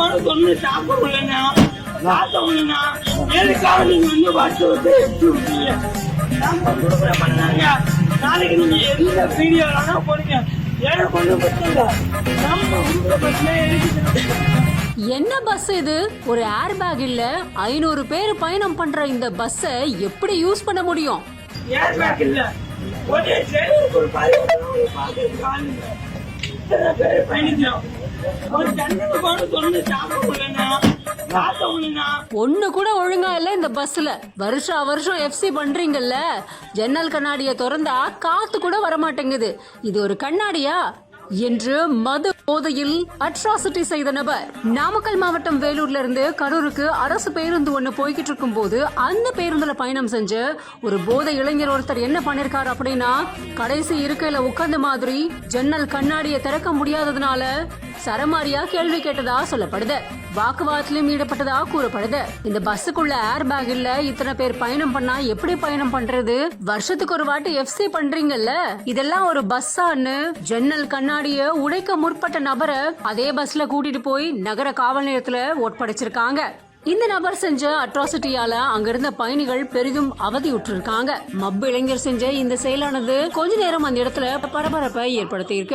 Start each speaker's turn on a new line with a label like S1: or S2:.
S1: ஒரு தொண்ணு சாப்பிட முடியலண்ணா சாப்பிட முடியலண்ணா எதுக்காக நீங்க வந்து வந்து பண்ணாங்க நாளைக்கு நீங்க எந்த வீடியோ வேணா எனக்கு ஒன்றும் பிரச்சனை இல்லை நம்ம
S2: என்ன பஸ் இது? ஒரு ஏர் பேக் இல்ல ஐநூறு பேர் பயணம் பண்ற இந்த பஸ்ஸை எப்படி யூஸ் பண்ண முடியும்?
S1: ஏர் பேக் இல்ல ஒரே டிரைவருக்கு ஒரு பதிவு பாக்குறதுக்கு பேர் பயணிக்கிறோம்? ஒரு ஜன்னல் கூட தொண்ணு சாப்பிட முடியலண்ணா.
S2: ஒண்ணு கூட ஒழுங்கா இல்ல இந்த பஸ்ல. வருஷம் வருஷம் எஃப்சி பண்றீங்கல்ல. ஜன்னல் கண்ணாடிய திறந்தா காத்து கூட வரமாட்டேங்குது. இது ஒரு கண்ணாடியா? என்று மது போதையில் அட்ராசிட்டி செய்த நபர். நாமக்கல் மாவட்டம் வேலூர்ல இருந்து கரூருக்கு அரசு பேருந்து ஒண்ணு போய்கிட்டு இருக்கும் போது அந்த பேருந்துல பயணம் செஞ்சு ஒரு போதை இளைஞர் ஒருத்தர் என்ன பண்ணிருக்காரு அப்படின்னா கடைசி இருக்கையில உட்கார்ந்த மாதிரி ஜன்னல் கண்ணாடியை திறக்க முடியாததுனால சரமாரியா கேள்வி கேட்டதா சொல்லப்படுது. வாக்குவாதத்திலும் ஈடுபட்டதா கூறப்படுது. இந்த பஸ்ஸுக்குள்ள ஏர் பேக் இல்ல இத்தனை பேர் பயணம் பண்ணா எப்படி பயணம் பண்றது? வருஷத்துக்கு ஒரு வாட்டி எஃப்சி பண்றீங்கல்ல? இதெல்லாம் ஒரு பஸ்ஸான்னு ஜன்னல் கண்ணாடிய உடைக்க முற்பட்ட நபரை அதே பஸ்ல கூட்டிட்டு போய் நகர காவல் நிலையத்துல ஒப்படைச்சிருக்காங்க. இந்த நபர் செஞ்ச அட்ராசிட்டியால அங்கிருந்த பயணிகள் பெரிதும் அவதியுற்றிருக்காங்க. மப்பு இளைஞர் செஞ்ச இந்த செயலானது கொஞ்ச நேரம் அந்த இடத்துல பரபரப்பை ஏற்படுத்தி